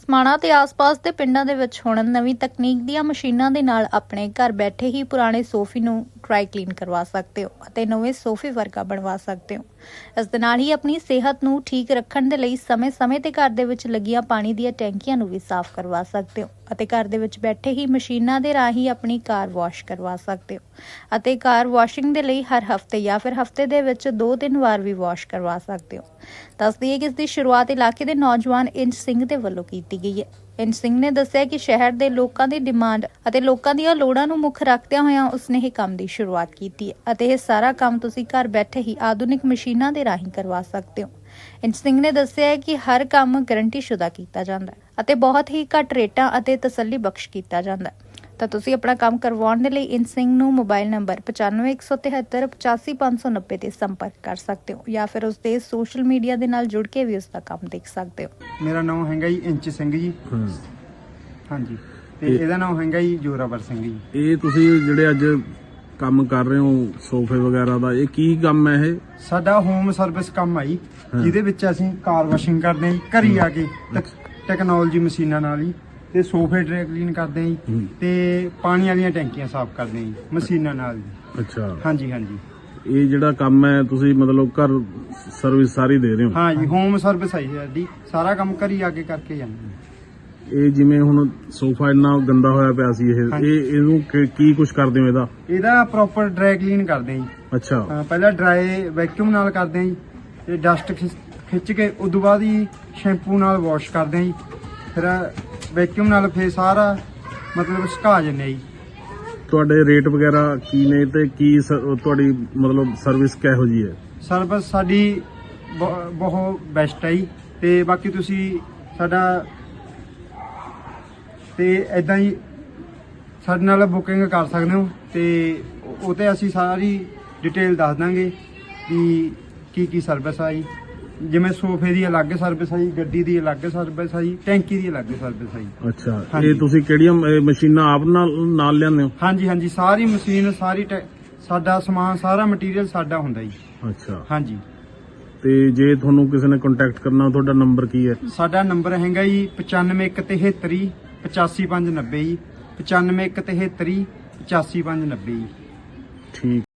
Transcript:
ਸਮਾਣਾ ਤੇ ਆਸ-ਪਾਸ ਦੇ ਪਿੰਡਾਂ ਦੇ ਵਿੱਚ ਹੁਣ ਨਵੀਂ ਤਕਨੀਕ ਦੀਆਂ ਮਸ਼ੀਨਾਂ ਦੇ ਨਾਲ ਆਪਣੇ ਘਰ ਬੈਠੇ ਹੀ ਪੁਰਾਣੇ ਸੋਫੇ ਨੂੰ ਡਰਾਈ ਕਲੀਨ ਕਰਵਾ ਸਕਦੇ ਹੋ ਅਤੇ ਨਵੇਂ ਸੋਫੇ ਵਰਗਾ ਬਣਵਾ ਸਕਦੇ ਹੋ। ਇਸ ਦੇ ਨਾਲ ਹੀ ਆਪਣੀ ਸਿਹਤ ਨੂੰ ਠੀਕ ਰੱਖਣ ਦੇ ਲਈ ਸਮੇਂ-ਸਮੇਂ ਤੇ ਘਰ ਦੇ ਵਿੱਚ ਲੱਗੀਆਂ ਪਾਣੀ ਦੀਆਂ ਟੈਂਕੀਆਂ ਨੂੰ ਵੀ ਸਾਫ਼ ਕਰਵਾ ਸਕਦੇ ਹੋ। ਅਤੇ ਘਰ ਦੇ ਵਿੱਚ ਬੈਠੇ ਹੀ ਮਸ਼ੀਨਾਂ ਦੇ ਰਾਹੀਂ ਆਪਣੀ ਕਾਰ ਵਾਸ਼ ਕਰਵਾ ਸਕਦੇ ਹੋ। ਅਤੇ ਕਾਰ ਵਾਸ਼ਿੰਗ ਦੇ ਲਈ ਹਰ ਹਫ਼ਤੇ ਜਾਂ ਫਿਰ ਹਫ਼ਤੇ ਦੇ ਵਿੱਚ 2-3 ਵਾਰ ਵੀ ਵਾਸ਼ ਕਰਵਾ ਸਕਦੇ ਹੋ। ਦੱਸ ਦਈਏ ਕਿ ਇਸ ਦੀ ਸ਼ੁਰੂਆਤ ਇਲਾਕੇ ਦੇ ਨੌਜਵਾਨ ਇੰਜ ਸਿੰਘ ਦੇ ਵੱਲੋਂ ਕੀਤੀ ਗਈ ਹੈ। ਇੰਜ ਸਿੰਘ ਨੇ ਦੱਸਿਆ ਕਿ ਸ਼ਹਿਰ ਦੇ ਲੋਕਾਂ ਦੀ ਡਿਮਾਂਡ ਅਤੇ ਲੋਕਾਂ ਦੀਆਂ ਲੋੜਾਂ ਨੂੰ ਮੁੱਖ ਰੱਖਦਿਆਂ ਹੋਇਆਂ ਉਸਨੇ ਇਹ ਕੰਮ ਦੀ ਸ਼ੁਰੂਆਤ ਕੀਤੀ ਹੈ। ਅਤੇ ਇਹ ਸਾਰਾ ਕੰਮ ਤੁਸੀਂ ਘਰ ਬੈਠੇ ਹੀ ਆਧੁਨਿਕ ਮਸ਼ੀਨਾਂ ਦੇ ਰਾਹੀਂ ਕਰਵਾ ਸਕਦੇ ਹੋ। ਇੰਜ ਸਿੰਘ ਨੇ ਦੱਸਿਆ ਕਿ ਹਰ ਕੰਮ ਗਾਰੰਟੀ ਸ਼ੁਦਾ ਕੀਤਾ ਜਾਂਦਾ ਹੈ ਅਤੇ ਬਹੁਤ ਹੀ ਘੱਟ ਰੇਟਾਂ ਅਤੇ ਤਸੱਲੀ ਬਖਸ਼ ਕੀਤਾ ਜਾਂਦਾ ਹੈ। ਤਾਂ ਤੁਸੀਂ ਆਪਣਾ ਕੰਮ ਕਰਵਾਉਣ ਦੇ ਲਈ ਇੰਜ ਸਿੰਘ ਨੂੰ ਮੋਬਾਈਲ ਨੰਬਰ 9517 85590 ਤੇ ਸੰਪਰਕ ਕਰ ਸਕਦੇ ਹੋ ਜਾਂ ਫਿਰ ਉਸ ਦੇ ਸੋਸ਼ਲ ਮੀਡੀਆ ਦੇ ਨਾਲ ਜੁੜ ਕੇ ਵੀ ਉਸ ਦਾ ਕੰਮ ਦੇਖ ਸਕਦੇ ਹੋ। ਮੇਰਾ ਨਾਮ ਹੈਗਾ ਜੀ ਇੰਚ ਸਿੰਘ ਜੀ। ਹਾਂ। ਹਾਂਜੀ। ਤੇ ਇਹ- ਇਹਦਾ ਨਾਮ ਹੈਗਾ ਜੀ ਜੋਰਾਵਰ ਸਿੰਘ ਜੀ। ਇਹ ਤੁਸੀਂ ਜਿਹੜੇ ਅੱਜ ਕੰਮ ਕਰ ਰਹੇ ਹੋ ਸੋਫੇ ਵਗੈਰਾ ਦਾ? ਇਹ ਕੀ ਕੰਮ ਹੈ ਇਹ? ਸਾਡਾ ਹੋਮ ਸਰਵਿਸ ਕੰਮ ਆ ਜੀ ਹਾਂ। ਜਿਹਦੇ ਵਿੱਚ ਅਸੀਂ ਕਾਰ ਵਾਸ਼ਿੰਗ ਕਰਦੇ ਹਾਂ ਜੀ, ਘਰੀ ਆ ਕੇ ਟੈਕ- ਟੈਕਨੋਲੋਜੀ ਮਸ਼ੀਨਾਂ ਨਾਲ ਹੀ ਤੇ ਸੋਫੇ ਡਰਾਈ ਕਲੀਨ ਕਰਦੇ ਹਾਂ ਜੀ ਹੂੰ। ਤੇ ਪਾਣੀ ਵਾਲੀਆਂ ਟੈਂਕੀਆਂ ਸਾਫ਼ ਕਰਦੇ ਹਾਂ ਜੀ ਮਸ਼ੀਨਾਂ ਨਾਲ ਜੀ। ਅੱਛਾ। ਹਾਂਜੀ ਹਾਂਜੀ। ਇਹ ਜਿਹੜਾ ਕੰਮ ਹੈ ਤੁਸੀਂ ਮਤਲਬ ਘਰ ਸਰਵਿਸ ਸਾਰੀ ਦੇ ਰਹੇ ਹੋ? ਹਾਂ ਜੀ ਹੋਮ ਸਰਵਿਸ ਆ ਜੀ ਸਾਡੀ ਸਾਰਾ ਕੰਮ ਘਰੀ ਆ ਕੇ ਕਰਕੇ ਜਾਂਦੇ ਹਾਂ। ਇਹ ਜਿਵੇਂ ਹੁਣ ਸੋਫਾ ਇੰਨਾ ਗੰਦਾ ਹੋਇਆ ਪਿਆ ਸੀ ਇਹ ਹਾਂਜੀ। ਇਹ ਇਹਨੂੰ ਕੀ- ਕੀ ਕੁਝ ਕਰਦੇ ਹੋ ਇਹਦਾ? ਇਹਦਾ ਪ੍ਰੋਪਰ ਡਰਾਈ ਕਲੀਨ ਕਰਦੇ ਹਾਂ ਜੀ। ਅੱਛਾ। ਹਾਂ, ਪਹਿਲਾਂ ਡਰਾਈ ਵੈਕਿਊਮ ਨਾਲ ਕਰਦੇ ਹਾਂ ਜੀ ਤੇ ਡਸਟ ਖਿੱਚ ਕੇ ਉਦੋਂ ਬਾਅਦ ਹੀ ਸ਼ੈਂਪੂ ਨਾਲ ਵਾਸ਼ ਕਰਦੇ ਹਾਂ ਜੀ। ਫਿਰ ਵੈਕਿਊਮ ਨਾਲ ਫੇਰ ਸਾਰਾ ਮਤਲਬ ਸੁਕਾ ਹਾਂ ਜੀ। ਤੁਹਾਡੇ ਰੇਟ ਵਗੈਰਾ ਕੀ ਨੇ ਤੇ ਕੀ ਸ- ਤੁਹਾਡੀ ਮਤਲਬ ਸਰਵਿਸ ਕਿਹੋ ਜੀ ਹੈ? ਸਰਵਿਸ ਸਾਡੀ ਬਹੁ- ਬਹੁਤ ਬੈਸਟ ਹੈ ਜੀ। ਤੇ ਬਾਕੀ ਤੁਸੀਂ ਸਾਡਾ ਤੇ ਇਦਾਂ ਹੀ ਸਾਡੇ ਨਾਲ ਬੁਕਿੰਗ ਕਰ ਸਕਦੇ ਹੋ ਤੇ ਉਹ- ਤੇ ਅਸੀਂ ਸਾਰੀ ਡਿਟੇਲ ਦੱਸ ਦਾਂਗੇ ਕਿ ਕੀ ਕੀ ਸਰਵਿਸ ਆ ਜੀ। ਜਿਵੇਂ ਸੋਫੇ ਦੀ ਅਲੱਗ ਸਰਵਿਸ ਆ ਜੀ ਗੱਡੀ ਦੀ ਅਲੱਗ ਸਰਵਿਸ ਆ ਜੀ ਟੈਂਕੀ ਦੀ ਅਲੱਗ ਸਰਵਿਸ ਆ ਜੀ। ਅੱਛਾ। ਇਹ ਤੁਸੀਂ ਕਿਹੜੀਆਂ ਇਹ ਮਸ਼ੀਨਾਂ ਆਪ ਨਾਲ ਨਾਲ ਲਿਆਉਂਦੇ ਹੋ? ਹਾਂਜੀ ਹਾਂਜੀ ਸਾਰੀ ਮਸ਼ੀਨ ਸਾਰੀ ਟੈ- ਸਾਡਾ ਸਮਾਨ ਸਾਰਾ ਮਟੀਰੀਅਲ ਸਾਡਾ ਹੁੰਦਾ ਜੀ। ਅੱਛਾ। ਹਾਂਜੀ। ਤੇ ਜੇ ਤੁਹਾਨੂੰ ਕਿਸੇ ਨੇ ਕੰਟੈਕਟ ਕਰਨਾ ਤੁਹਾਡਾ ਨੰਬਰ ਕੀ ਹੈ? ਸਾਡਾ ਨੰਬਰ ਹੈਗਾ ਜੀ 9573 85590 ਜੀ 9573 85590 ਜੀ। ਠੀਕ।